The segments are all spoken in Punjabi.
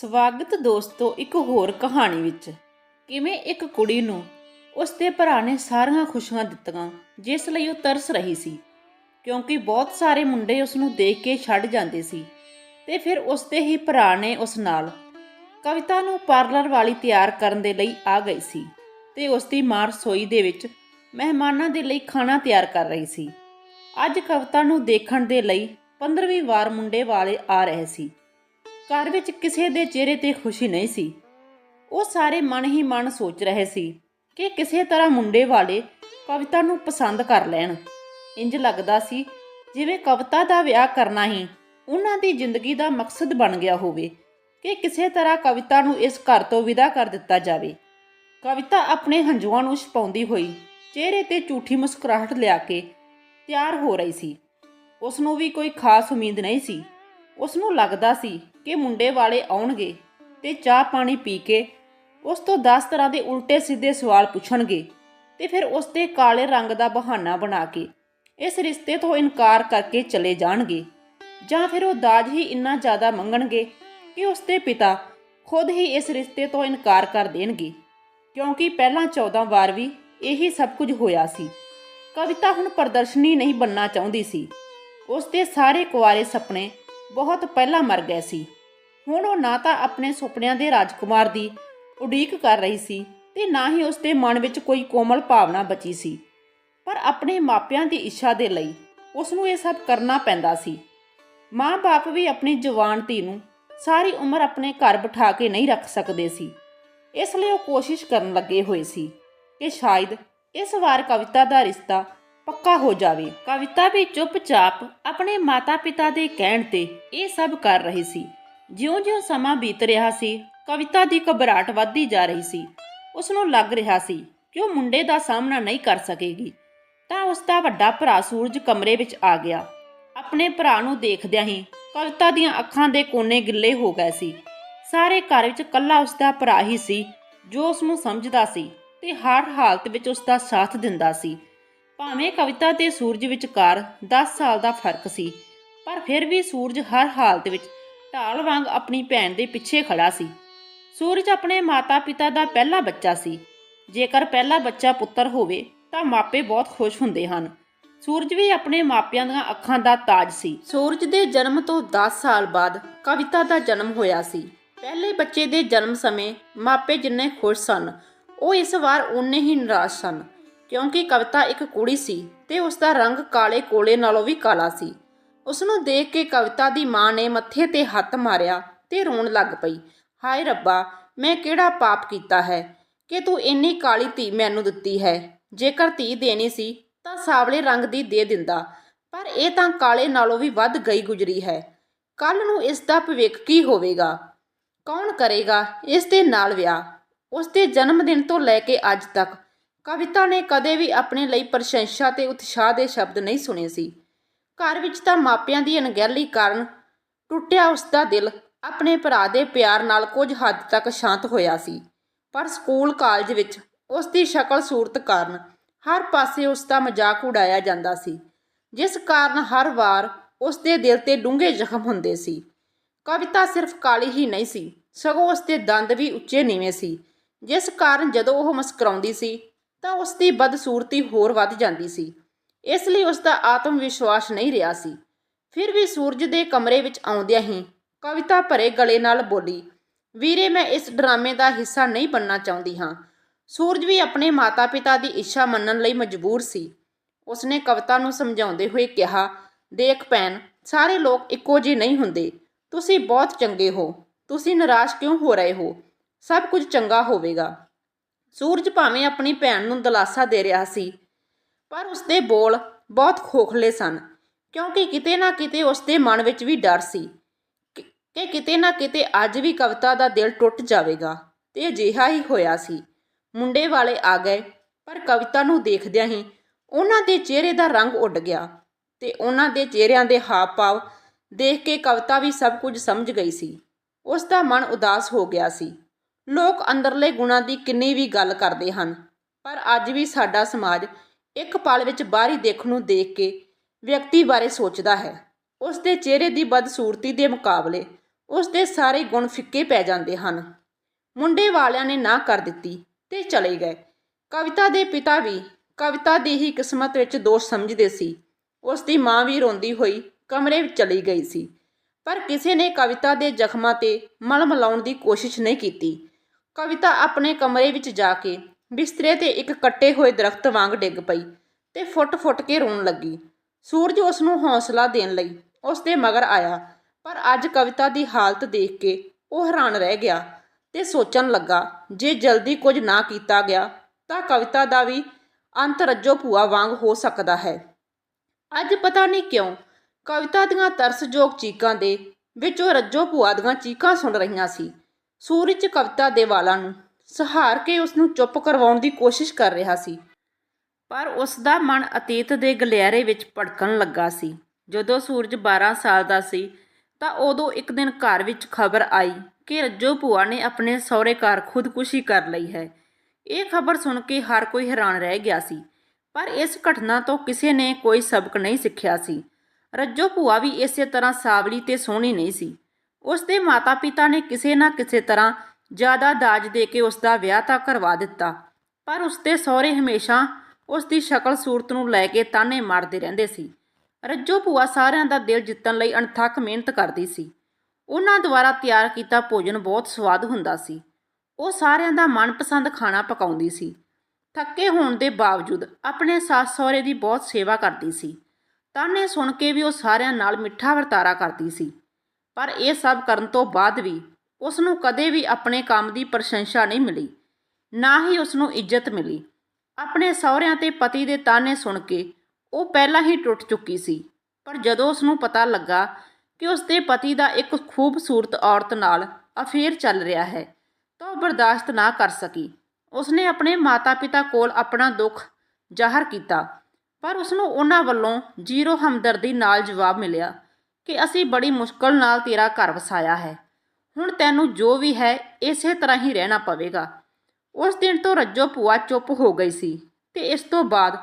ਸਵਾਗਤ ਦੋਸਤੋ ਇੱਕ ਹੋਰ ਕਹਾਣੀ ਵਿੱਚ। ਕਿਵੇਂ ਇੱਕ ਕੁੜੀ ਨੂੰ ਉਸ ਦੇ ਭਰਾ ਨੇ ਸਾਰੀਆਂ ਖੁਸ਼ੀਆਂ ਦਿੱਤੀਆਂ, ਜਿਸ ਲਈ ਉਹ ਤਰਸ ਰਹੀ ਸੀ। ਕਿਉਂਕਿ ਬਹੁਤ ਸਾਰੇ ਮੁੰਡੇ ਉਸ ਨੂੰ ਦੇਖ ਕੇ ਛੱਡ ਜਾਂਦੇ ਸੀ ਤੇ ਫਿਰ ਉਸ ਦੇ ਹੀ ਭਰਾ ਨੇ ਉਸ ਨਾਲ ਕਵਿਤਾ ਨੂੰ ਪਾਰਲਰ ਵਾਲੀ ਤਿਆਰ ਕਰਨ ਦੇ ਲਈ ਆ ਗਈ ਸੀ ਤੇ ਉਸ ਦੀ ਮਾਂ ਰਸੋਈ ਦੇ ਵਿੱਚ ਮਹਿਮਾਨਾਂ ਦੇ ਲਈ ਖਾਣਾ ਤਿਆਰ ਕਰ ਰਹੀ ਸੀ। ਅੱਜ ਕਵਿਤਾ ਨੂੰ ਦੇਖਣ ਦੇ ਲਈ 15ਵੀਂ ਵਾਰ ਮੁੰਡੇ ਵਾਲੇ ਆ ਰਹੇ ਸੀ। ਘਰ ਵਿੱਚ ਕਿਸੇ ਦੇ ਚਿਹਰੇ ਤੇ ਖੁਸ਼ੀ ਨਹੀਂ ਸੀ। ਉਹ ਸਾਰੇ ਮਨ ਹੀ ਮਨ ਸੋਚ ਰਹੇ ਸੀ ਕਿ ਕਿਸੇ ਤਰ੍ਹਾਂ ਮੁੰਡੇ ਵਾਲੇ ਕਵਿਤਾ ਨੂੰ ਪਸੰਦ ਕਰ ਲੈਣ। ਇੰਜ ਲੱਗਦਾ ਸੀ ਜਿਵੇਂ ਕਵਿਤਾ ਦਾ ਵਿਆਹ ਕਰਨਾ ਹੀ ਉਹਨਾਂ ਦੀ ਜ਼ਿੰਦਗੀ ਦਾ ਮਕਸਦ ਬਣ ਗਿਆ ਹੋਵੇ ਕਿ ਕਿਸੇ ਤਰ੍ਹਾਂ ਕਵਿਤਾ ਨੂੰ ਇਸ ਘਰ ਤੋਂ ਵਿਦਾ ਕਰ ਦਿੱਤਾ ਜਾਵੇ। ਕਵਿਤਾ ਆਪਣੇ ਹੰਝੂਆਂ ਨੂੰ ਛਪਾਉਂਦੀ ਹੋਈ ਚਿਹਰੇ ਤੇ ਝੂਠੀ ਮੁਸਕਰਾਹਟ ਲਿਆ ਕੇ ਤਿਆਰ ਹੋ ਰਹੀ ਸੀ। ਉਸ ਨੂੰ ਵੀ ਕੋਈ ਖਾਸ ਉਮੀਦ ਨਹੀਂ ਸੀ। ਉਸ ਨੂੰ ਲੱਗਦਾ ਸੀ ਕਿ ਮੁੰਡੇ ਵਾਲੇ ਆਉਣਗੇ ਤੇ ਚਾਹ ਪਾਣੀ ਪੀ ਕੇ ਉਸ ਤੋਂ 10 ਤਰ੍ਹਾਂ ਦੇ ਉਲਟੇ ਸਿੱਧੇ ਸਵਾਲ ਪੁੱਛਣਗੇ ਤੇ ਫਿਰ ਉਸ ਦੇ ਕਾਲੇ ਰੰਗ ਦਾ ਬਹਾਨਾ ਬਣਾ ਕੇ ਇਸ ਰਿਸ਼ਤੇ ਤੋਂ ਇਨਕਾਰ ਕਰਕੇ ਚਲੇ ਜਾਣਗੇ ਜਾਂ ਫਿਰ ਉਹ ਦਾਜ ਹੀ ਇੰਨਾ ਜ਼ਿਆਦਾ ਮੰਗਣਗੇ ਕਿ ਉਸ ਦੇ ਪਿਤਾ ਖੁਦ ਹੀ ਇਸ ਰਿਸ਼ਤੇ ਤੋਂ ਇਨਕਾਰ ਕਰ ਦੇਣਗੇ। ਕਿਉਂਕਿ ਪਹਿਲਾਂ 14 ਵਾਰ ਵੀ ਇਹੀ ਸਭ ਕੁਝ ਹੋਇਆ ਸੀ। ਕਵਿਤਾ ਹੁਣ ਪ੍ਰਦਰਸ਼ਨੀ ਨਹੀਂ ਬੰਨਣਾ ਚਾਹੁੰਦੀ ਸੀ। ਉਸ ਦੇ ਸਾਰੇ ਕੁਆਰੇ ਸੁਪਨੇ ਬਹੁਤ ਪਹਿਲਾਂ ਮਰ ਗਏ ਸੀ। ਹੁਣ ਉਹ ਨਾ ਤਾਂ ਆਪਣੇ ਸੁਪਨਿਆਂ ਦੇ ਰਾਜਕੁਮਾਰ ਦੀ ਉਡੀਕ ਕਰ ਰਹੀ ਸੀ ਤੇ ਨਾ ਹੀ ਉਸ ਦੇ ਮਨ ਵਿੱਚ ਕੋਈ ਕੋਮਲ ਭਾਵਨਾ ਬਚੀ ਸੀ। ਪਰ ਆਪਣੇ ਮਾਪਿਆਂ ਦੀ ਇੱਛਾ ਦੇ ਲਈ ਉਸ ਨੂੰ ਇਹ ਸਭ ਕਰਨਾ ਪੈਂਦਾ ਸੀ। ਮਾਂ-ਬਾਪ ਵੀ ਆਪਣੀ ਜਵਾਨ ਧੀ ਨੂੰ ਸਾਰੀ ਉਮਰ ਆਪਣੇ ਘਰ ਬਿਠਾ ਕੇ ਨਹੀਂ ਰੱਖ ਸਕਦੇ ਸੀ। ਇਸ ਲਈ ਉਹ ਕੋਸ਼ਿਸ਼ ਕਰਨ ਲੱਗੇ ਹੋਏ ਸੀ ਕਿ ਸ਼ਾਇਦ ਇਸ ਵਾਰ ਕਵਿਤਾ ਦਾ ਰਿਸ਼ਤਾ ਪੱਕਾ ਹੋ ਜਾਵੇ। ਕਵਿਤਾ ਵੀ ਚੁੱਪਚਾਪ ਆਪਣੇ ਮਾਤਾ-ਪਿਤਾ ਦੇ ਕਹਿਣ ਤੇ ਇਹ ਸਭ ਕਰ ਰਹੀ ਸੀ। ਜਿਉਂ-ਜਿਉਂ ਸਮਾਂ ਬੀਤ ਰਿਹਾ ਸੀ, ਕਵਿਤਾ ਦੀ ਘਬਰਾਹਟ ਵੱਧਦੀ ਜਾ ਰਹੀ ਸੀ। ਉਸ ਨੂੰ ਲੱਗ ਰਿਹਾ ਸੀ ਕਿ ਉਹ ਮੁੰਡੇ ਦਾ ਸਾਹਮਣਾ ਨਹੀਂ ਕਰ ਸਕੇਗੀ। ਤਾਂ ਉਸ ਦਾ ਵੱਡਾ ਭਰਾ ਸੂਰਜ ਕਮਰੇ ਵਿੱਚ ਆ ਗਿਆ। ਆਪਣੇ ਭਰਾ ਨੂੰ ਦੇਖਦਿਆਂ ਹੀ ਕਵਿਤਾ ਦੀਆਂ ਅੱਖਾਂ ਦੇ ਕੋਨੇ ਗਿੱਲੇ ਹੋ ਗਏ ਸੀ। ਸਾਰੇ ਘਰ ਵਿੱਚ ਕੱਲਾ ਉਸ ਦਾ ਭਰਾ ਹੀ ਸੀ ਜੋ ਉਸ ਨੂੰ ਸਮਝਦਾ ਸੀ ਤੇ ਹਰ ਹਾਲਤ ਵਿੱਚ ਉਸ ਦਾ ਸਾਥ ਦਿੰਦਾ ਸੀ। ਭਾਵੇਂ ਕਵਿਤਾ ਤੇ ਸੂਰਜ ਵਿਚਕਾਰ 10 ਸਾਲ ਦਾ ਫ਼ਰਕ ਸੀ, ਪਰ ਫਿਰ ਵੀ ਸੂਰਜ ਹਰ ਹਾਲਤ ਵਿੱਚ ਢਾਲ ਵਾਂਗ ਆਪਣੀ ਭੈਣ ਦੇ ਪਿੱਛੇ ਖੜਾ ਸੀ। ਸੂਰਜ ਆਪਣੇ ਮਾਤਾ-ਪਿਤਾ ਦਾ ਪਹਿਲਾ ਬੱਚਾ ਸੀ। ਜੇਕਰ ਪਹਿਲਾ ਬੱਚਾ ਪੁੱਤਰ ਹੋਵੇ, ਤਾਂ ਮਾਪੇ ਬਹੁਤ ਖੁਸ਼ ਹੁੰਦੇ ਹਨ। ਸੂਰਜ ਵੀ ਆਪਣੇ ਮਾਪਿਆਂ ਦੀਆਂ ਅੱਖਾਂ ਦਾ ਤਾਜ ਸੀ। ਸੂਰਜ ਦੇ ਜਨਮ ਤੋਂ 10 ਸਾਲ ਬਾਅਦ ਕਵਿਤਾ ਦਾ ਜਨਮ ਹੋਇਆ ਸੀ। ਪਹਿਲੇ ਬੱਚੇ ਦੇ ਜਨਮ ਸਮੇਂ ਮਾਪੇ ਜਿੰਨੇ ਖੁਸ਼ ਸਨ, ਉਹ ਇਸ ਵਾਰ ਉਨੇ ਹੀ ਨਿਰਾਸ਼ ਸਨ। ਕਿਉਂਕਿ ਕਵਿਤਾ ਇੱਕ ਕੁੜੀ ਸੀ ਤੇ ਉਸ ਦਾ ਰੰਗ ਕਾਲੇ ਕੋਲੇ ਨਾਲੋਂ ਵੀ ਕਾਲਾ ਸੀ। ਉਸ ਨੂੰ ਦੇਖ ਕੇ ਕਵਿਤਾ ਦੀ ਮਾਂ ਨੇ ਮੱਥੇ ਤੇ ਹੱਥ ਮਾਰਿਆ ਤੇ ਰੋਣ ਲੱਗ ਪਈ। ਹਾਏ ਰੱਬਾ, ਮੈਂ ਕਿਹੜਾ ਪਾਪ ਕੀਤਾ ਹੈ? ਕਿ ਤੂੰ ਇੰਨੀ ਕਾਲੀ ਧੀ ਮੈਨੂੰ ਦਿੱਤੀ ਹੈ। ਜੇਕਰ ਧੀ ਦੇਣੀ ਸੀ, ਤਾਂ ਸਾਵਲੇ ਰੰਗ ਦੀ ਦੇ ਦਿੰਦਾ। ਪਰ ਇਹ ਤਾਂ ਕਾਲੇ ਨਾਲੋਂ ਵੀ ਵੱਧ ਗਈ ਗੁਜਰੀ ਹੈ। ਕੱਲ ਨੂੰ ਇਸ ਦਾ ਭਵਿੱਖ ਕੀ ਹੋਵੇਗਾ? ਕੌਣ ਕਰੇਗਾ ਇਸ ਦੇ ਨਾਲ ਵਿਆਹ? ਉਸ ਦੇ ਜਨਮ ਦਿਨ ਤੋਂ ਲੈ ਕੇ ਅੱਜ ਤੱਕ ਕਵਿਤਾ ਨੇ ਕਦੇ ਵੀ ਆਪਣੇ ਲਈ ਪ੍ਰਸ਼ੰਸਾ ਤੇ ਉਤਸ਼ਾਹ ਦੇ ਸ਼ਬਦ ਨਹੀਂ ਸੁਣੇ ਸੀ। ਘਰ ਵਿੱਚ ਤਾਂ ਮਾਪਿਆਂ ਦੀ ਅਣਗਹਿਲੀ ਕਾਰਨ ਟੁੱਟਿਆ ਉਸ ਦਾ ਦਿਲ ਆਪਣੇ ਭਰਾ ਦੇ ਪਿਆਰ ਨਾਲ ਕੁਝ ਹੱਦ ਤੱਕ ਸ਼ਾਂਤ ਹੋਇਆ ਸੀ। ਪਰ ਸਕੂਲ ਕਾਲਜ ਵਿੱਚ ਉਸ ਦੀ ਸ਼ਕਲ ਸੂਰਤ ਕਾਰਨ ਹਰ ਪਾਸੇ ਉਸ ਦਾ ਮਜ਼ਾਕ ਉਡਾਇਆ ਜਾਂਦਾ ਸੀ, ਜਿਸ ਕਾਰਨ ਹਰ ਵਾਰ ਉਸ ਦੇ ਦਿਲ ਤੇ ਡੂੰਘੇ ਜ਼ਖਮ ਹੁੰਦੇ ਸੀ। ਕਵਿਤਾ ਸਿਰਫ ਕਾਲੀ ਹੀ ਨਹੀਂ ਸੀ, ਸਗੋਂ ਉਸ ਦੇ ਦੰਦ ਵੀ ਉੱਚੇ ਨੀਵੇਂ ਸੀ, ਜਿਸ ਕਾਰਨ ਜਦੋਂ ਉਹ ਮੁਸਕਰਾਉਂਦੀ ਸੀ ਤਾਂ ਉਸ ਦੀ ਬਦਸੂਰਤੀ ਹੋਰ ਵੱਧ ਜਾਂਦੀ ਸੀ। ਇਸ ਲਈ ਉਸ ਦਾ ਆਤਮ ਵਿਸ਼ਵਾਸ ਨਹੀਂ ਰਿਹਾ ਸੀ। ਫਿਰ ਵੀ ਸੂਰਜ ਦੇ ਕਮਰੇ ਵਿੱਚ ਆਉਂਦਿਆਂ ਹੀ ਕਵਿਤਾ ਭਰੇ ਗਲੇ ਨਾਲ ਬੋਲੀ, ਵੀਰੇ, ਮੈਂ ਇਸ ਡਰਾਮੇ ਦਾ ਹਿੱਸਾ ਨਹੀਂ ਬਣਨਾ ਚਾਹੁੰਦੀ ਹਾਂ। ਸੂਰਜ ਵੀ ਆਪਣੇ ਮਾਤਾ-ਪਿਤਾ ਦੀ ਇੱਛਾ ਮੰਨਣ ਲਈ ਮਜਬੂਰ ਸੀ। ਉਸਨੇ ਕਵਿਤਾ ਨੂੰ ਸਮਝਾਉਂਦੇ ਹੋਏ ਕਿਹਾ, ਦੇਖ ਭੈਣ, ਸਾਰੇ ਲੋਕ ਇੱਕੋ ਜਿਹੇ ਨਹੀਂ ਹੁੰਦੇ। ਤੁਸੀਂ ਬਹੁਤ ਚੰਗੇ ਹੋ। ਤੁਸੀਂ ਨਿਰਾਸ਼ ਕਿਉਂ ਹੋ ਰਹੇ ਹੋ? ਸਭ ਕੁਝ ਚੰਗਾ ਹੋਵੇਗਾ। ਸੂਰਜ ਭਾਵੇਂ ਆਪਣੀ ਭੈਣ ਨੂੰ ਦਲਾਸਾ ਦੇ ਰਿਹਾ ਸੀ, ਪਰ ਉਸਦੇ ਬੋਲ ਬਹੁਤ ਖੋਖਲੇ ਸਨ, ਕਿਉਂਕਿ ਕਿਤੇ ਨਾ ਕਿਤੇ ਉਸਦੇ ਮਨ ਵਿੱਚ ਵੀ ਡਰ ਸੀ ਕਿ ਕਿ ਕਿਤੇ ਨਾ ਕਿਤੇ ਅੱਜ ਵੀ ਕਵਿਤਾ ਦਾ ਦਿਲ ਟੁੱਟ ਜਾਵੇਗਾ, ਤੇ ਅਜਿਹਾ ਹੀ ਹੋਇਆ ਸੀ। ਮੁੰਡੇ ਵਾਲੇ ਆ ਗਏ, ਪਰ ਕਵਿਤਾ ਨੂੰ ਦੇਖਦਿਆਂ ਹੀ ਉਹਨਾਂ ਦੇ ਚਿਹਰੇ ਦਾ ਰੰਗ ਉੱਡ ਗਿਆ ਤੇ ਉਹਨਾਂ ਦੇ ਚਿਹਰਿਆਂ ਦੇ ਹਾਵ-ਭਾਵ ਦੇਖ ਕੇ ਕਵਿਤਾ ਵੀ ਸਭ ਕੁਝ ਸਮਝ ਗਈ ਸੀ। ਉਸ ਦਾ ਮਨ ਉਦਾਸ ਹੋ ਗਿਆ ਸੀ। ਲੋਕ ਅੰਦਰਲੇ ਗੁਣਾਂ ਦੀ ਕਿੰਨੀ ਵੀ ਗੱਲ ਕਰਦੇ ਹਨ, ਪਰ ਅੱਜ ਵੀ ਸਾਡਾ ਸਮਾਜ ਇੱਕ ਪਲ ਵਿੱਚ ਬਾਹਰੀ ਦੇਖ ਨੂੰ ਦੇਖ ਕੇ ਵਿਅਕਤੀ ਬਾਰੇ ਸੋਚਦਾ ਹੈ। ਉਸ ਦੇ ਚਿਹਰੇ ਦੀ ਬਦਸੂਰਤੀ ਦੇ ਮੁਕਾਬਲੇ ਉਸ ਦੇ ਸਾਰੇ ਗੁਣ ਫਿੱਕੇ ਪੈ ਜਾਂਦੇ ਹਨ। ਮੁੰਡੇ ਵਾਲਿਆਂ ਨੇ ਨਾ ਕਰ ਦਿੱਤੀ ਤੇ ਚਲੇ ਗਏ। ਕਵਿਤਾ ਦੇ ਪਿਤਾ ਵੀ ਕਵਿਤਾ ਦੀ ਹੀ ਕਿਸਮਤ ਵਿੱਚ ਦੋਸ਼ ਸਮਝਦੇ ਸੀ। ਉਸ ਦੀ ਮਾਂ ਵੀ ਰੋਂਦੀ ਹੋਈ ਕਮਰੇ ਵਿੱਚ ਚਲੀ ਗਈ ਸੀ, ਪਰ ਕਿਸੇ ਨੇ ਕਵਿਤਾ ਦੇ ਜ਼ਖਮਾਂ ਤੇ ਮਲ ਮਲਾਉਣ ਦੀ ਕੋਸ਼ਿਸ਼ ਨਹੀਂ ਕੀਤੀ। ਕਵਿਤਾ ਆਪਣੇ ਕਮਰੇ ਵਿੱਚ ਜਾ ਕੇ ਬਿਸਤਰੇ ਤੇ ਇੱਕ ਕੱਟੇ ਹੋਏ ਦਰਖਤ ਵਾਂਗ ਡਿੱਗ ਪਈ ਤੇ ਫੁੱਟ-ਫੁੱਟ ਕੇ ਰੋਣ ਲੱਗੀ। ਸੂਰਜ ਉਸ ਨੂੰ ਹੌਸਲਾ ਦੇਣ ਲਈ ਉਸ ਦੇ ਮਗਰ ਆਇਆ, ਪਰ ਅੱਜ ਕਵਿਤਾ ਦੀ ਹਾਲਤ ਦੇਖ ਕੇ ਉਹ ਹੈਰਾਨ ਰਹਿ ਗਿਆ ਤੇ ਸੋਚਣ ਲੱਗਾ, ਜੇ ਜਲਦੀ ਕੁਝ ਨਾ ਕੀਤਾ ਗਿਆ ਤਾਂ ਕਵਿਤਾ ਦਾ ਵੀ ਅੰਤ ਰੱਜੋ ਭੂਆ ਵਾਂਗ ਹੋ ਸਕਦਾ ਹੈ। ਅੱਜ ਪਤਾ ਨਹੀਂ ਕਿਉਂ ਕਵਿਤਾ ਦੀਆਂ ਤਰਸਯੋਗ ਚੀਕਾਂ ਦੇ ਵਿੱਚ ਉਹ ਰੱਜੋ ਭੂਆ ਦੀਆਂ ਚੀਕਾਂ ਸੁਣ ਰਹੀਆਂ ਸੀ। ਸੂਰਜ ਕਵਿਤਾ ਦੇ ਵਾਲਾਂ ਨੂੰ ਸਹਾਰ ਕੇ ਉਸ ਨੂੰ ਚੁੱਪ ਕਰਵਾਉਣ ਦੀ ਕੋਸ਼ਿਸ਼ ਕਰ ਰਿਹਾ ਸੀ। ਪਰ ਉਸ ਦਾ ਮਨ ਅਤੀਤ ਦੇ ਗਲਿਆਰੇ ਵਿੱਚ ਭੜਕਣ ਲੱਗਾ ਸੀ। ਜਦੋਂ ਸੂਰਜ 12 ਸਾਲ ਦਾ ਸੀ, ਤਾਂ ਉਦੋਂ ਇੱਕ ਦਿਨ ਘਰ ਵਿੱਚ ਖਬਰ ਆਈ ਕਿ ਰੱਜੋ ਭੂਆ ਨੇ ਆਪਣੇ ਸਹੁਰੇ ਘਰ ਖੁਦਕੁਸ਼ੀ ਕਰ ਲਈ ਹੈ। ਇਹ ਖਬਰ ਸੁਣ ਕੇ ਹਰ ਕੋਈ ਹੈਰਾਨ ਰਹਿ ਗਿਆ ਸੀ, ਪਰ ਇਸ ਘਟਨਾ ਤੋਂ ਕਿਸੇ ਨੇ ਕੋਈ ਸਬਕ ਨਹੀਂ ਸਿੱਖਿਆ ਸੀ। ਰੱਜੋ ਭੂਆ ਵੀ ਇਸੇ ਤਰ੍ਹਾਂ ਸਾਵਲੀ ਤੇ ਸੋਹਣੀ ਨਹੀਂ ਸੀ। ਉਸ ਦੇ ਮਾਤਾ-ਪਿਤਾ ਨੇ ਕਿਸੇ ਨਾ ਕਿਸੇ ਤਰ੍ਹਾਂ ਜ਼ਿਆਦਾ ਦਾਜ ਦੇ ਕੇ ਉਸ ਦਾ ਵਿਆਹ ਤਾਂ ਕਰਵਾ ਦਿੱਤਾ, ਪਰ ਉਸ ਦੇ ਸਹੁਰੇ ਹਮੇਸ਼ਾ ਉਸ ਦੀ ਸ਼ਕਲ ਸੂਰਤ ਨੂੰ ਲੈ ਕੇ ਤਾਨੇ ਮਾਰਦੇ ਰਹਿੰਦੇ ਸੀ। ਰੱਜੋ ਭੂਆ ਸਾਰਿਆਂ ਦਾ ਦਿਲ ਜਿੱਤਣ ਲਈ ਅਣਥੱਕ ਮਿਹਨਤ ਕਰਦੀ ਸੀ। ਉਹਨਾਂ ਦੁਆਰਾ ਤਿਆਰ ਕੀਤਾ ਭੋਜਨ ਬਹੁਤ ਸਵਾਦ ਹੁੰਦਾ ਸੀ। ਉਹ ਸਾਰਿਆਂ ਦਾ ਮਨਪਸੰਦ ਖਾਣਾ ਪਕਾਉਂਦੀ ਸੀ। ਥੱਕੇ ਹੋਣ ਦੇ ਬਾਵਜੂਦ ਆਪਣੇ ਸੱਸ ਸਹੁਰੇ ਦੀ ਬਹੁਤ ਸੇਵਾ ਕਰਦੀ ਸੀ। ਤਾਨੇ ਸੁਣ ਕੇ ਵੀ ਉਹ ਸਾਰਿਆਂ ਨਾਲ ਮਿੱਠਾ ਵਰਤਾਰਾ ਕਰਦੀ ਸੀ। ਪਰ ਇਹ ਸਭ ਕਰਨ ਤੋਂ ਬਾਅਦ ਵੀ ਉਸ ਨੂੰ ਕਦੇ ਵੀ ਆਪਣੇ ਕੰਮ ਦੀ ਪ੍ਰਸ਼ੰਸਾ ਨਹੀਂ ਮਿਲੀ, ਨਾ ਹੀ ਉਸ ਨੂੰ ਇੱਜ਼ਤ ਮਿਲੀ। ਆਪਣੇ ਸਹੁਰਿਆਂ ਤੇ ਪਤੀ ਦੇ ਤਾਨੇ ਸੁਣ ਕੇ ਉਹ ਪਹਿਲਾਂ ਹੀ ਟੁੱਟ ਚੁੱਕੀ ਸੀ, ਪਰ ਜਦੋਂ ਉਸ ਨੂੰ ਪਤਾ ਲੱਗਾ ਕਿ ਉਸ ਦੇ ਪਤੀ ਦਾ ਇੱਕ ਖੂਬਸੂਰਤ ਔਰਤ ਨਾਲ ਅਫੇਅਰ ਚੱਲ ਰਿਹਾ ਹੈ, ਤਾਂ ਉਹ ਬਰਦਾਸ਼ਤ ਨਾ ਕਰ ਸਕੀ। ਉਸਨੇ ਆਪਣੇ ਮਾਤਾ-ਪਿਤਾ ਕੋਲ ਆਪਣਾ ਦੁੱਖ ਜ਼ਾਹਰ ਕੀਤਾ, ਪਰ ਉਸ ਨੂੰ ਉਹਨਾਂ ਵੱਲੋਂ ਜ਼ੀਰੋ ਹਮਦਰਦੀ ਨਾਲ ਜਵਾਬ ਮਿਲਿਆ। ਕਿ ਅਸੀਂ ਬੜੀ ਮੁਸ਼ਕਲ ਨਾਲ ਤੇਰਾ ਘਰ ਵਸਾਇਆ ਹੈ। ਹੁਣ ਤੈਨੂੰ ਜੋ ਵੀ ਹੈ, ਇਸੇ ਤਰ੍ਹਾਂ ਹੀ ਰਹਿਣਾ ਪਵੇਗਾ। ਉਸ ਦਿਨ ਤੋਂ ਰੱਜੋ ਭੂਆ ਚੁੱਪ ਹੋ ਗਈ ਸੀ ਤੇ ਇਸ ਤੋਂ ਬਾਅਦ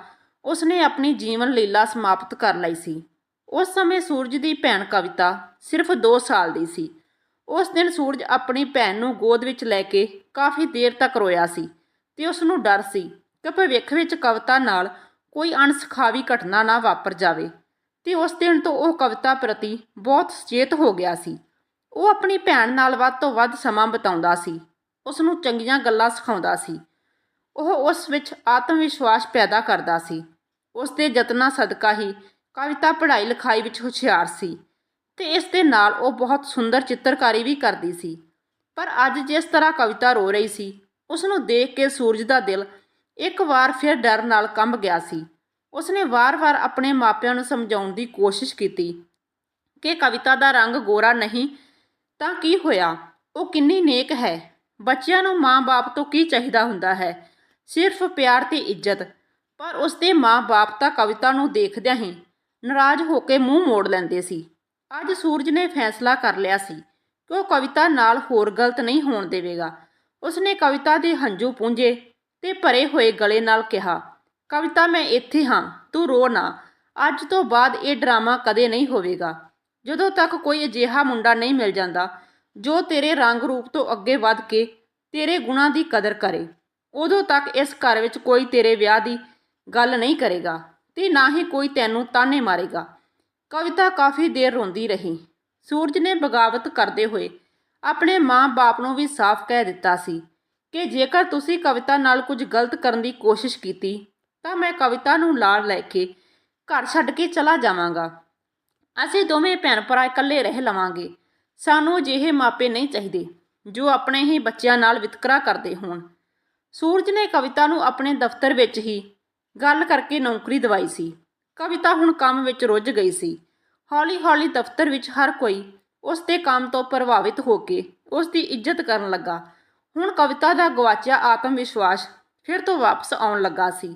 ਉਸਨੇ ਆਪਣੀ ਜੀਵਨ ਲੀਲਾ ਸਮਾਪਤ ਕਰ ਲਈ ਸੀ। ਉਸ ਸਮੇਂ ਸੂਰਜ ਦੀ ਭੈਣ ਕਵਿਤਾ ਸਿਰਫ 2 ਸਾਲ ਦੀ ਸੀ। ਉਸ ਦਿਨ ਸੂਰਜ ਆਪਣੀ ਭੈਣ ਨੂੰ ਗੋਦ ਵਿੱਚ ਲੈ ਕੇ ਕਾਫੀ ਦੇਰ ਤੱਕ ਰੋਇਆ ਸੀ ਤੇ ਉਸ ਨੂੰ ਡਰ ਸੀ ਕਿ ਭਵਿੱਖ ਵਿੱਚ ਕਵਿਤਾ ਨਾਲ ਕੋਈ ਅਣਸਖਾਵੀ ਘਟਨਾ ਨਾ ਵਾਪਰ ਜਾਵੇ। ਤੇ ਉਸ ਦਿਨ ਤੋਂ ਉਹ ਕਵਿਤਾ ਪ੍ਰਤੀ ਬਹੁਤ ਸੁਚੇਤ ਹੋ ਗਿਆ ਸੀ। ਉਹ ਆਪਣੀ ਭੈਣ ਨਾਲ ਵੱਧ ਤੋਂ ਵੱਧ ਸਮਾਂ ਬਿਤਾਉਂਦਾ ਸੀ। ਉਸ ਨੂੰ ਚੰਗੀਆਂ ਗੱਲਾਂ ਸਿਖਾਉਂਦਾ ਸੀ। ਉਹ ਉਸ ਵਿੱਚ ਆਤਮ ਵਿਸ਼ਵਾਸ ਪੈਦਾ ਕਰਦਾ ਸੀ। ਉਸ ਦੇ ਯਤਨਾਂ ਸਦਕਾ ਹੀ ਕਵਿਤਾ ਪੜ੍ਹਾਈ ਲਿਖਾਈ ਵਿੱਚ ਹੁਸ਼ਿਆਰ ਸੀ ਤੇ ਇਸ ਦੇ ਨਾਲ ਉਹ ਬਹੁਤ ਸੁੰਦਰ ਚਿੱਤਰਕਾਰੀ ਵੀ ਕਰਦੀ ਸੀ। ਪਰ ਅੱਜ ਜਿਸ ਤਰ੍ਹਾਂ ਕਵਿਤਾ ਰੋ ਰਹੀ ਸੀ ਉਸ ਨੂੰ ਦੇਖ ਕੇ ਸੂਰਜ ਦਾ ਦਿਲ ਇੱਕ ਵਾਰ ਫਿਰ ਡਰ ਨਾਲ ਕੰਬ ਗਿਆ ਸੀ। ਉਸਨੇ ਵਾਰ-ਵਾਰ ਆਪਣੇ ਮਾਪਿਆਂ ਨੂੰ ਸਮਝਾਉਣ ਦੀ ਕੋਸ਼ਿਸ਼ ਕੀਤੀ ਕਿ ਕਵਿਤਾ ਦਾ ਰੰਗ ਗੋਰਾ ਨਹੀਂ, ਤਾਂ ਕੀ ਹੋਇਆ? ਉਹ ਕਿੰਨੀ ਨੇਕ ਹੈ। ਬੱਚਿਆਂ ਨੂੰ ਮਾਂ-ਬਾਪ ਤੋਂ ਕੀ ਚਾਹੀਦਾ ਹੁੰਦਾ ਹੈ? ਸਿਰਫ ਪਿਆਰ ਤੇ ਇੱਜ਼ਤ। ਪਰ ਉਸਦੇ ਮਾਂ-ਬਾਪ ਤਾਂ ਕਵਿਤਾ ਨੂੰ ਦੇਖਦਿਆਂ ਹੀ ਨਾਰਾਜ਼ ਹੋ ਕੇ ਮੂੰਹ ਮੋੜ ਲੈਂਦੇ ਸੀ। ਅੱਜ ਸੂਰਜ ਨੇ ਫੈਸਲਾ ਕਰ ਲਿਆ ਸੀ ਕਿ ਉਹ ਕਵਿਤਾ ਨਾਲ ਹੋਰ ਗਲਤ ਨਹੀਂ ਹੋਣ ਦੇਵੇਗਾ। ਉਸਨੇ ਕਵਿਤਾ ਦੇ ਹੰਝੂ ਪੂੰਝੇ ਤੇ ਭਰੇ ਹੋਏ ਗਲੇ ਨਾਲ ਕਿਹਾ ਕਵਿਤਾ ਮੈਂ ਇੱਥੇ ਹਾਂ, ਤੂੰ ਰੋ ਨਾ। ਅੱਜ ਤੋਂ ਬਾਅਦ ਇਹ ਡਰਾਮਾ ਕਦੇ ਨਹੀਂ ਹੋਵੇਗਾ। ਜਦੋਂ ਤੱਕ ਕੋਈ ਅਜਿਹਾ ਮੁੰਡਾ ਨਹੀਂ ਮਿਲ ਜਾਂਦਾ, ਜੋ ਤੇਰੇ ਰੰਗ ਰੂਪ ਤੋਂ ਅੱਗੇ ਵੱਧ ਕੇ ਤੇਰੇ ਗੁਣਾਂ ਦੀ ਕਦਰ ਕਰੇ, ਉਦੋਂ ਤੱਕ ਇਸ ਘਰ ਵਿੱਚ ਕੋਈ ਤੇਰੇ ਵਿਆਹ ਦੀ ਗੱਲ ਨਹੀਂ ਕਰੇਗਾ ਤੇ ਨਾ ਹੀ ਕੋਈ ਤੈਨੂੰ ਤਾਨੇ ਮਾਰੇਗਾ। ਕਵਿਤਾ ਕਾਫੀ ਦੇਰ ਰੋਂਦੀ ਰਹੀ। ਸੂਰਜ ਨੇ ਬਗਾਵਤ ਕਰਦੇ ਹੋਏ ਆਪਣੇ ਮਾਂ-ਬਾਪ ਨੂੰ ਵੀ ਸਾਫ਼ ਕਹਿ ਦਿੱਤਾ ਸੀ ਕਿ ਜੇਕਰ ਤੁਸੀਂ ਕਵਿਤਾ ਨਾਲ ਕੁਝ ਗਲਤ ਕਰਨ ਦੀ ਕੋਸ਼ਿਸ਼ ਕੀਤੀ ਤਾਂ ਮੈਂ ਕਵਿਤਾ ਨੂੰ ਲਾਲ ਲੈ ਕੇ ਘਰ ਛੱਡ ਕੇ ਚਲਾ ਜਾਵਾਂਗਾ। ਅਸੀਂ ਦੋਵੇਂ ਭੈਣ ਭਰਾ ਇਕੱਲੇ ਰਹਿ ਲਵਾਂਗੇ। ਸਾਨੂੰ ਅਜਿਹੇ ਮਾਪੇ ਨਹੀਂ ਚਾਹੀਦੇ, ਜੋ ਆਪਣੇ ਹੀ ਬੱਚਿਆਂ ਨਾਲ ਵਿਤਕਰਾ ਕਰਦੇ ਹੋਣ। ਸੂਰਜ ਨੇ ਕਵਿਤਾ ਨੂੰ ਆਪਣੇ ਦਫ਼ਤਰ ਵਿੱਚ ਹੀ ਗੱਲ ਕਰਕੇ ਨੌਕਰੀ ਦਵਾਈ ਸੀ। ਕਵਿਤਾ ਹੁਣ ਕੰਮ ਵਿੱਚ ਰੁੱਝ ਗਈ ਸੀ। ਹੌਲੀ-ਹੌਲੀ ਦਫ਼ਤਰ ਵਿੱਚ ਹਰ ਕੋਈ ਉਸ ਦੇ ਕੰਮ ਤੋਂ ਪ੍ਰਭਾਵਿਤ ਹੋ ਕੇ ਉਸ ਦੀ ਇੱਜ਼ਤ ਕਰਨ ਲੱਗਾ। ਹੁਣ ਕਵਿਤਾ ਦਾ ਗਵਾਚਿਆ ਆਤਮ ਵਿਸ਼ਵਾਸ ਫਿਰ ਤੋਂ ਵਾਪਸ ਆਉਣ ਲੱਗਾ ਸੀ।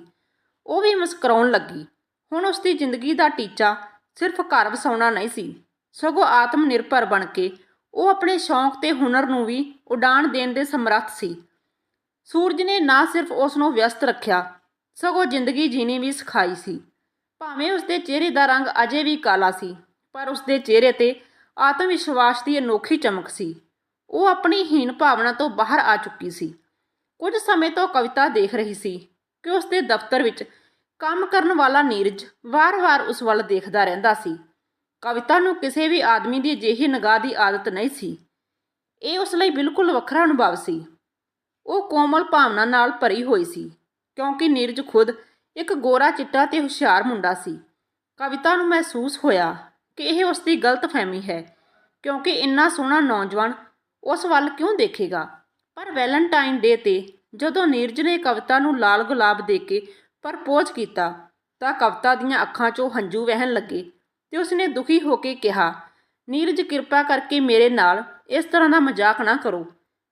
ਉਹ ਵੀ ਮੁਸਕਰਾਉਣ ਲੱਗੀ। ਹੁਣ ਉਸ ਦੀ ਜ਼ਿੰਦਗੀ ਦਾ ਟੀਚਾ ਸਿਰਫ ਘਰ ਵਸਾਉਣਾ ਨਹੀਂ ਸੀ। ਸਗੋਂ ਆਤਮ ਨਿਰਭਰ ਬਣ ਕੇ ਉਹ ਆਪਣੇ ਸ਼ੌਂਕ ਤੇ ਹੁਨਰ ਨੂੰ ਵੀ ਉਡਾਣ ਦੇਣ ਦੇ ਸਮਰੱਥ ਸੀ। ਸੂਰਜ ਨੇ ਨਾ ਸਿਰਫ ਉਸ ਨੂੰ ਵਿਅਸਤ ਰੱਖਿਆ, ਸਗੋਂ ਜ਼ਿੰਦਗੀ ਜੀਣੀ ਵੀ ਸਿਖਾਈ ਸੀ। ਭਾਵੇਂ ਉਸ ਦੇ ਚਿਹਰੇ ਦਾ ਰੰਗ ਅਜੇ ਵੀ ਕਾਲਾ ਸੀ, ਪਰ ਉਸ ਦੇ ਚਿਹਰੇ ਤੇ ਆਤਮ ਵਿਸ਼ਵਾਸ ਦੀ ਅਨੋਖੀ ਚਮਕ ਸੀ। ਉਹ ਆਪਣੀ ਹੀਨ ਭਾਵਨਾ ਤੋਂ ਬਾਹਰ ਆ ਚੁੱਕੀ ਸੀ। ਕੁਝ ਸਮੇਂ ਤੋਂ ਕਵਿਤਾ ਦੇਖ ਰਹੀ ਸੀ। ਕਿ ਉਸ ਦੇ ਦਫ਼ਤਰ ਵਿੱਚ ਕੰਮ ਕਰਨ ਵਾਲਾ ਨੀਰਜ ਵਾਰ-ਵਾਰ ਉਸ ਵੱਲ ਦੇਖਦਾ ਰਹਿੰਦਾ ਸੀ। ਕਵਿਤਾ ਨੂੰ ਕਿਸੇ ਵੀ ਆਦਮੀ ਦੀ ਅਜਿਹੀ ਨਿਗਾਹ ਦੀ ਆਦਤ ਨਹੀਂ ਸੀ। ਇਹ ਉਸ ਲਈ ਬਿਲਕੁਲ ਵੱਖਰਾ ਅਨੁਭਵ ਸੀ। ਉਹ ਕੋਮਲ ਭਾਵਨਾ ਨਾਲ ਭਰੀ ਹੋਈ ਸੀ, ਕਿਉਂਕਿ ਨੀਰਜ ਖੁਦ ਇੱਕ ਗੋਰਾ ਚਿੱਟਾ ਤੇ ਹੁਸ਼ਿਆਰ ਮੁੰਡਾ ਸੀ। ਕਵਿਤਾ ਨੂੰ ਮਹਿਸੂਸ ਹੋਇਆ ਕਿ ਇਹ ਉਸ ਦੀ ਗਲਤਫਹਿਮੀ ਹੈ, ਕਿਉਂਕਿ ਇੰਨਾ ਸੋਹਣਾ ਨੌਜਵਾਨ ਉਸ ਵੱਲ ਕਿਉਂ ਦੇਖੇਗਾ? ਪਰ ਵੈਲੈਂਟਾਈਨ ਡੇ ਤੇ ਜਦੋਂ ਨੀਰਜ ਨੇ ਕਵਿਤਾ ਨੂੰ ਲਾਲ ਗੁਲਾਬ ਦੇ ਕੇ ਪਰਪੋਜ ਕੀਤਾ ਤਾਂ ਕਵਿਤਾ ਦੀਆਂ ਅੱਖਾਂ 'ਚੋਂ ਹੰਝੂ ਵਹਿਣ ਲੱਗੇ ਤੇ ਉਸਨੇ ਦੁਖੀ ਹੋ ਕੇ ਕਿਹਾ, ਨੀਰਜ, ਕਿਰਪਾ ਕਰਕੇ ਮੇਰੇ ਨਾਲ ਇਸ ਤਰ੍ਹਾਂ ਦਾ ਮਜ਼ਾਕ ਨਾ ਕਰੋ।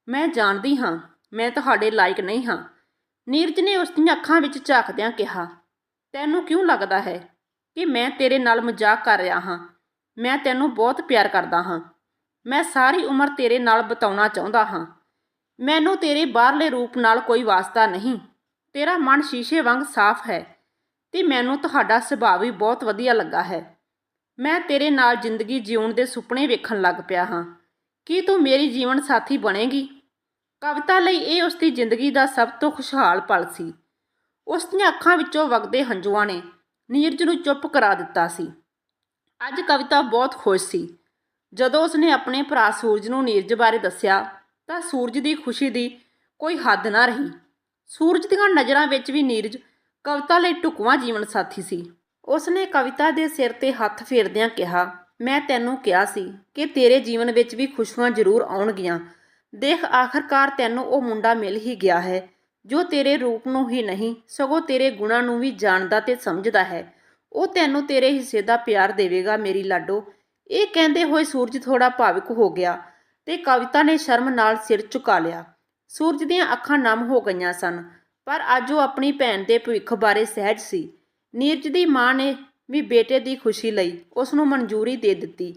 ਮੈਂ ਜਾਣਦੀ ਹਾਂ, ਮੈਂ ਤੁਹਾਡੇ ਲਾਇਕ ਨਹੀਂ ਹਾਂ। ਨੀਰਜ ਨੇ ਉਸ ਦੀਆਂ ਅੱਖਾਂ ਵਿੱਚ ਝਾਕਦਿਆਂ ਕਿਹਾ, ਤੈਨੂੰ ਕਿਉਂ ਲੱਗਦਾ ਹੈ ਕਿ ਮੈਂ ਤੇਰੇ ਨਾਲ ਮਜ਼ਾਕ ਕਰ ਰਿਹਾ ਹਾਂ? ਮੈਂ ਤੈਨੂੰ ਬਹੁਤ ਪਿਆਰ ਕਰਦਾ ਹਾਂ। ਮੈਂ ਸਾਰੀ ਉਮਰ ਤੇਰੇ ਨਾਲ ਬਿਤਾਉਣਾ ਚਾਹੁੰਦਾ ਹਾਂ। ਮੈਨੂੰ ਤੇਰੇ ਬਾਹਰਲੇ ਰੂਪ ਨਾਲ ਕੋਈ ਵਾਸਤਾ ਨਹੀਂ। ਤੇਰਾ ਮਨ ਸ਼ੀਸ਼ੇ ਵਾਂਗ ਸਾਫ਼ ਹੈ ਤੇ ਮੈਨੂੰ ਤੁਹਾਡਾ ਸੁਭਾਅ ਵੀ ਬਹੁਤ ਵਧੀਆ ਲੱਗਾ ਹੈ। ਮੈਂ ਤੇਰੇ ਨਾਲ ਜ਼ਿੰਦਗੀ ਜਿਉਣ ਦੇ ਸੁਪਨੇ ਵੇਖਣ ਲੱਗ ਪਿਆ ਹਾਂ। ਕੀ ਤੂੰ ਮੇਰੀ ਜੀਵਨ ਸਾਥੀ ਬਣੇਗੀ? ਕਵਿਤਾ ਲਈ ਇਹ ਉਸ ਦੀ ਜ਼ਿੰਦਗੀ ਦਾ ਸਭ ਤੋਂ ਖੁਸ਼ਹਾਲ ਪਲ ਸੀ। ਉਸ ਦੀਆਂ ਅੱਖਾਂ ਵਿੱਚੋਂ ਵਗਦੇ ਹੰਝੂਆਂ ਨੇ ਨੀਰਜ ਨੂੰ ਚੁੱਪ ਕਰਾ ਦਿੱਤਾ ਸੀ। ਅੱਜ ਕਵਿਤਾ ਬਹੁਤ ਖੁਸ਼ ਸੀ। ਜਦੋਂ ਉਸਨੇ ਆਪਣੇ ਭਰਾ ਸੂਰਜ ਨੂੰ ਨੀਰਜ ਬਾਰੇ ਦੱਸਿਆ ਤਾਂ ਸੂਰਜ ਦੀ ਖੁਸ਼ੀ ਦੀ ਕੋਈ ਹੱਦ ਨਾ ਰਹੀ। ਸੂਰਜ ਦੀਆਂ ਨਜ਼ਰਾਂ ਵਿੱਚ ਵੀ ਨੀਰਜ ਕਵਿਤਾ ਲਈ ਢੁਕਵਾਂ ਜੀਵਨ ਸਾਥੀ ਸੀ। ਉਸਨੇ ਕਵਿਤਾ ਦੇ ਸਿਰ ਤੇ ਹੱਥ ਫੇਰਦਿਆਂ ਕਿਹਾ, ਮੈਂ ਤੈਨੂੰ ਕਿਹਾ ਸੀ ਕਿ ਤੇਰੇ ਜੀਵਨ ਵਿੱਚ ਵੀ ਖੁਸ਼ੀਆਂ ਜ਼ਰੂਰ ਆਉਣਗੀਆਂ। ਦੇਖ, ਆਖਰਕਾਰ ਤੈਨੂੰ ਉਹ ਮੁੰਡਾ ਮਿਲ ਹੀ ਗਿਆ ਹੈ, ਜੋ ਤੇਰੇ ਰੂਪ ਨੂੰ ਹੀ ਨਹੀਂ, ਸਗੋਂ ਤੇਰੇ ਗੁਣਾਂ ਨੂੰ ਵੀ ਜਾਣਦਾ ਤੇ ਸਮਝਦਾ ਹੈ। ਉਹ ਤੈਨੂੰ ਤੇਰੇ ਹਿੱਸੇ ਦਾ ਪਿਆਰ ਦੇਵੇਗਾ, ਮੇਰੀ ਲਾਡੋ। ਇਹ ਕਹਿੰਦੇ ਹੋਏ ਸੂਰਜ ਥੋੜਾ ਭਾਵਿਕ ਹੋ ਗਿਆ। ਤੇ ਕਵਿਤਾ ਨੇ ਸ਼ਰਮ ਨਾਲ ਸਿਰ ਝੁਕਾ ਲਿਆ। ਸੂਰਜ ਦੀਆਂ ਅੱਖਾਂ ਨਮ ਹੋ ਗਈਆਂ ਸਨ, ਪਰ ਅੱਜ ਉਹ ਆਪਣੀ ਭੈਣ ਦੇ ਭਵਿੱਖ ਬਾਰੇ ਸਹਿਜ ਸੀ। ਨੀਰਜ ਦੀ ਮਾਂ ਨੇ ਵੀ ਬੇਟੇ ਦੀ ਖੁਸ਼ੀ ਲਈ ਉਸ ਨੂੰ ਮਨਜ਼ੂਰੀ ਦੇ ਦਿੱਤੀ,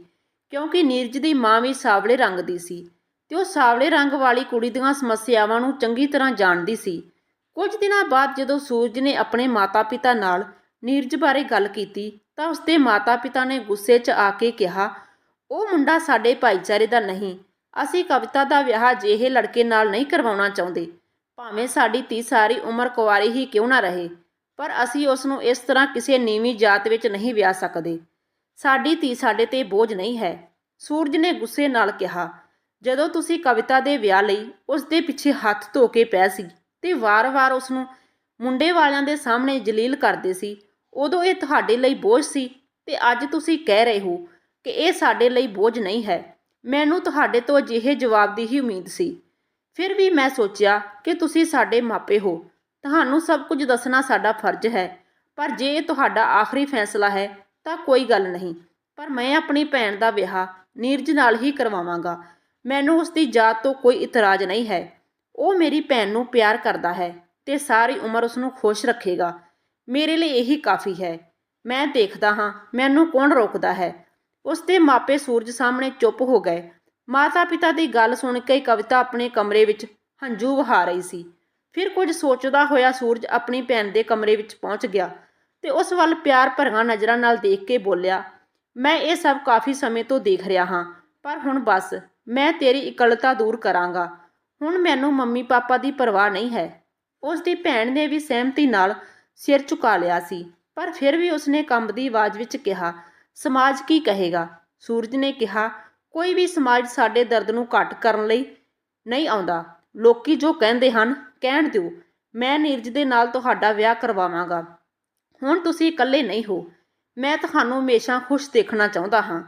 ਕਿਉਂਕਿ ਨੀਰਜ ਦੀ ਮਾਂ ਵੀ ਸਾਵਲੇ ਰੰਗ ਦੀ ਸੀ ਤੇ ਉਹ ਸਾਵਲੇ ਰੰਗ ਵਾਲੀ ਕੁੜੀ ਦੀਆਂ ਸਮੱਸਿਆਵਾਂ ਨੂੰ ਚੰਗੀ ਤਰ੍ਹਾਂ ਜਾਣਦੀ ਸੀ। ਕੁਝ ਦਿਨਾਂ ਬਾਅਦ ਜਦੋਂ ਸੂਰਜ ਨੇ ਆਪਣੇ ਮਾਤਾ-ਪਿਤਾ ਨਾਲ ਨੀਰਜ ਬਾਰੇ ਗੱਲ ਕੀਤੀ, ਤਾਂ ਉਸਦੇ ਮਾਤਾ-ਪਿਤਾ ਨੇ ਗੁੱਸੇ 'ਚ ਆ ਕੇ ਕਿਹਾ, ਉਹ ਮੁੰਡਾ ਸਾਡੇ ਭਾਈਚਾਰੇ ਦਾ ਨਹੀਂ ਅਸੀਂ ਕਵਿਤਾ ਦਾ ਵਿਆਹ ਜਿਹੇ ਲੜਕੇ ਨਾਲ ਨਹੀਂ ਕਰਵਾਉਣਾ ਚਾਹੁੰਦੇ। ਭਾਵੇਂ ਸਾਡੀ ਧੀ ਸਾਰੀ ਉਮਰ ਕੁਆਰੀ ਹੀ ਕਿਉਂ ਨਾ ਰਹੇ, ਪਰ ਅਸੀਂ ਉਸ ਨੂੰ ਇਸ ਤਰ੍ਹਾਂ ਕਿਸੇ ਨੀਵੀਂ ਜਾਤ ਵਿੱਚ ਨਹੀਂ ਵਿਆਹ ਸਕਦੇ। ਸਾਡੀ ਧੀ ਸਾਡੇ ਤੇ ਬੋਝ ਨਹੀਂ ਹੈ, ਸੂਰਜ ਨੇ ਗੁੱਸੇ ਨਾਲ ਕਿਹਾ, ਜਦੋਂ ਤੁਸੀਂ ਕਵਿਤਾ ਦੇ ਵਿਆਹ ਲਈ ਉਸ ਦੇ ਪਿੱਛੇ ਹੱਥ ਧੋ ਕੇ ਪੈ ਸੀ ਤੇ ਵਾਰ-ਵਾਰ ਉਸ ਨੂੰ ਮੁੰਡੇ ਵਾਲਿਆਂ ਦੇ ਸਾਹਮਣੇ ਜਲੀਲ ਕਰਦੇ ਸੀ, ਉਦੋਂ ਇਹ ਤੁਹਾਡੇ ਲਈ ਬੋਝ ਸੀ ਤੇ ਅੱਜ ਤੁਸੀਂ ਕਹਿ ਰਹੇ ਹੋ ਕਿ ਇਹ ਸਾਡੇ ਲਈ ਬੋਝ ਨਹੀਂ ਹੈ। ਮੈਨੂੰ ਤੁਹਾਡੇ ਤੋਂ ਅਜਿਹੇ ਜਵਾਬ ਦੀ ਹੀ ਉਮੀਦ ਸੀ। ਫਿਰ ਵੀ ਮੈਂ ਸੋਚਿਆ ਕਿ ਤੁਸੀਂ ਸਾਡੇ ਮਾਪੇ ਹੋ। ਤੁਹਾਨੂੰ ਸਭ ਕੁਝ ਦੱਸਣਾ ਸਾਡਾ ਫਰਜ਼ ਹੈ। ਪਰ ਜੇ ਇਹ ਤੁਹਾਡਾ ਆਖਰੀ ਫੈਸਲਾ ਹੈ, ਤਾਂ ਕੋਈ ਗੱਲ ਨਹੀਂ। ਪਰ ਮੈਂ ਆਪਣੀ ਭੈਣ ਦਾ ਵਿਆਹ ਨੀਰਜ ਨਾਲ ਹੀ ਕਰਵਾਵਾਂਗਾ। ਮੈਨੂੰ ਉਸ ਦੀ ਜਾਤ ਤੋਂ ਕੋਈ ਇਤਰਾਜ਼ ਨਹੀਂ ਹੈ। ਉਹ ਮੇਰੀ ਭੈਣ ਨੂੰ ਪਿਆਰ ਕਰਦਾ ਹੈ ਤੇ ਸਾਰੀ ਉਮਰ ਉਸ ਨੂੰ ਖੁਸ਼ ਰੱਖੇਗਾ। ਮੇਰੇ ਲਈ ਇਹੀ ਕਾਫੀ ਹੈ। ਮੈਂ ਦੇਖਦਾ ਹਾਂ, ਮੈਨੂੰ ਕੌਣ ਰੋਕਦਾ ਹੈ। ਉਸ ਦੇ ਮਾਪੇ ਸੂਰਜ ਸਾਹਮਣੇ ਚੁੱਪ ਹੋ ਗਏ। ਮਾਤਾ-ਪਿਤਾ ਦੀ ਗੱਲ ਸੁਣ ਕੇ ਕਵਿਤਾ ਆਪਣੇ ਕਮਰੇ ਵਿੱਚ ਹੰਝੂ ਵਹਾ ਰਹੀ ਸੀ। ਫਿਰ ਕੁਝ ਸੋਚਦਾ ਹੋਇਆ ਸੂਰਜ ਆਪਣੀ ਭੈਣ ਦੇ ਕਮਰੇ ਵਿੱਚ ਪਹੁੰਚ ਗਿਆ ਤੇ ਉਸ ਵੱਲ ਪਿਆਰ ਭਰੀਆਂ ਨਜ਼ਰਾਂ ਨਾਲ ਦੇਖ ਕੇ ਬੋਲਿਆ, ਮੈਂ ਇਹ ਸਭ ਕਾਫੀ ਸਮੇਂ ਤੋਂ ਦੇਖ ਰਿਹਾ ਹਾਂ, ਪਰ ਹੁਣ ਬਸ, ਮੈਂ ਤੇਰੀ ਇਕੱਲਤਾ ਦੂਰ ਕਰਾਂਗਾ। ਹੁਣ ਮੈਨੂੰ ਮੰਮੀ ਪਾਪਾ ਦੀ ਪਰਵਾਹ ਨਹੀਂ ਹੈ। ਉਸ ਦੀ ਭੈਣ ਨੇ ਵੀ ਸਹਿਮਤੀ ਨਾਲ ਸਿਰ ਝੁਕਾ ਲਿਆ ਸੀ, ਪਰ ਫਿਰ ਵੀ ਉਸਨੇ ਕੰਬਦੀ ਆਵਾਜ਼ ਵਿੱਚ ਕਿਹਾ ਸਮਾਜ ਕੀ ਕਹੇਗਾ? ਸੂਰਜ ਨੇ ਕਿਹਾ, ਕੋਈ ਵੀ ਸਮਾਜ ਸਾਡੇ ਦਰਦ ਨੂੰ ਘੱਟ ਕਰਨ ਲਈ ਨਹੀਂ ਆਉਂਦਾ। ਲੋਕੀ ਜੋ ਕਹਿੰਦੇ ਹਨ, ਕਹਿਣ ਦਿਓ। ਮੈਂ ਨੀਰਜ ਦੇ ਨਾਲ ਤੁਹਾਡਾ ਵਿਆਹ ਕਰਵਾਵਾਂਗਾ। ਹੁਣ ਤੁਸੀਂ ਇਕੱਲੇ ਨਹੀਂ ਹੋ। ਮੈਂ ਤੁਹਾਨੂੰ ਹਮੇਸ਼ਾ ਖੁਸ਼ ਦੇਖਣਾ ਚਾਹੁੰਦਾ ਹਾਂ।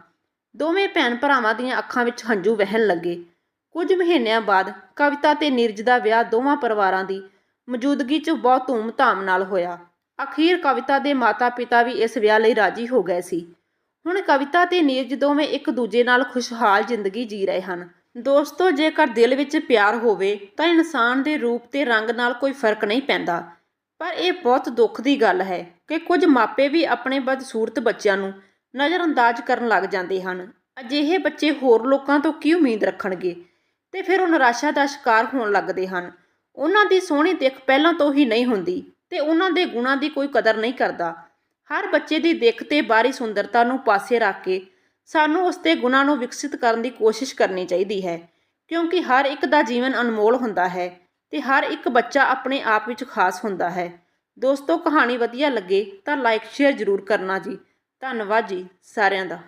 ਦੋਵੇਂ ਭੈਣ ਭਰਾਵਾਂ ਦੀਆਂ ਅੱਖਾਂ ਵਿੱਚ ਹੰਝੂ ਵਹਿਣ ਲੱਗੇ। ਕੁਝ ਮਹੀਨਿਆਂ ਬਾਅਦ ਕਵਿਤਾ ਤੇ ਨੀਰਜ ਦਾ ਵਿਆਹ ਦੋਵਾਂ ਪਰਿਵਾਰਾਂ ਦੀ ਮੌਜੂਦਗੀ 'ਚ ਬਹੁਤ ਧੂਮ-ਧਾਮ ਨਾਲ ਹੋਇਆ। ਅਖੀਰ ਕਵਿਤਾ ਦੇ ਮਾਤਾ-ਪਿਤਾ ਵੀ ਇਸ ਵਿਆਹ ਲਈ ਰਾਜੀ ਹੋ ਗਏ ਸੀ। ਹੁਣ ਕਵਿਤਾ ਤੇ ਨੀਰਜ ਦੋਵੇਂ ਇੱਕ ਦੂਜੇ ਨਾਲ ਖੁਸ਼ਹਾਲ ਜ਼ਿੰਦਗੀ ਜੀ ਰਹੇ ਹਨ। ਦੋਸਤੋ, ਜੇਕਰ ਦਿਲ ਵਿੱਚ ਪਿਆਰ ਹੋਵੇ, ਤਾਂ ਇਨਸਾਨ ਦੇ ਰੂਪ ਤੇ ਰੰਗ ਨਾਲ ਕੋਈ ਫ਼ਰਕ ਨਹੀਂ ਪੈਂਦਾ। ਪਰ ਇਹ ਬਹੁਤ ਦੁੱਖ ਦੀ ਗੱਲ ਹੈ ਕਿ ਕੁਝ ਮਾਪੇ ਵੀ ਆਪਣੇ ਬਦਸੂਰਤ ਬੱਚਿਆਂ ਨੂੰ ਨਜ਼ਰਅੰਦਾਜ਼ ਕਰਨ ਲੱਗ ਜਾਂਦੇ ਹਨ। ਅਜਿਹੇ ਬੱਚੇ ਹੋਰ ਲੋਕਾਂ ਤੋਂ ਕੀ ਉਮੀਦ ਰੱਖਣਗੇ? ਤੇ ਫਿਰ ਉਹ ਨਿਰਾਸ਼ਾ ਦਾ ਸ਼ਿਕਾਰ ਹੋਣ ਲੱਗਦੇ ਹਨ। ਉਹਨਾਂ ਦੀ ਸੋਹਣੀ ਦਿੱਖ ਪਹਿਲਾਂ ਤੋਂ ਹੀ ਨਹੀਂ ਹੁੰਦੀ ਤੇ ਉਹਨਾਂ ਦੇ ਗੁਣਾਂ ਦੀ ਕੋਈ ਕਦਰ ਨਹੀਂ ਕਰਦਾ। ਹਰ ਬੱਚੇ ਦੀ ਦਿੱਖ ਤੇ ਬਾਹਰੀ ਸੁੰਦਰਤਾ ਨੂੰ ਪਾਸੇ ਰੱਖ ਕੇ ਸਾਨੂੰ ਉਸ ਦੇ ਗੁਣਾਂ ਨੂੰ ਵਿਕਸਿਤ ਕਰਨ ਦੀ ਕੋਸ਼ਿਸ਼ ਕਰਨੀ ਚਾਹੀਦੀ ਹੈ, ਕਿਉਂਕਿ ਹਰ ਇੱਕ ਦਾ ਜੀਵਨ ਅਨਮੋਲ ਹੁੰਦਾ ਹੈ ਤੇ ਹਰ ਇੱਕ ਬੱਚਾ ਆਪਣੇ ਆਪ ਵਿੱਚ ਖਾਸ ਹੁੰਦਾ ਹੈ। ਦੋਸਤੋ, ਕਹਾਣੀ ਵਧੀਆ ਲੱਗੇ ਤਾਂ ਲਾਈਕ ਸ਼ੇਅਰ ਜ਼ਰੂਰ ਕਰਨਾ ਜੀ। ਧੰਨਵਾਦ ਜੀ ਸਾਰਿਆਂ ਦਾ।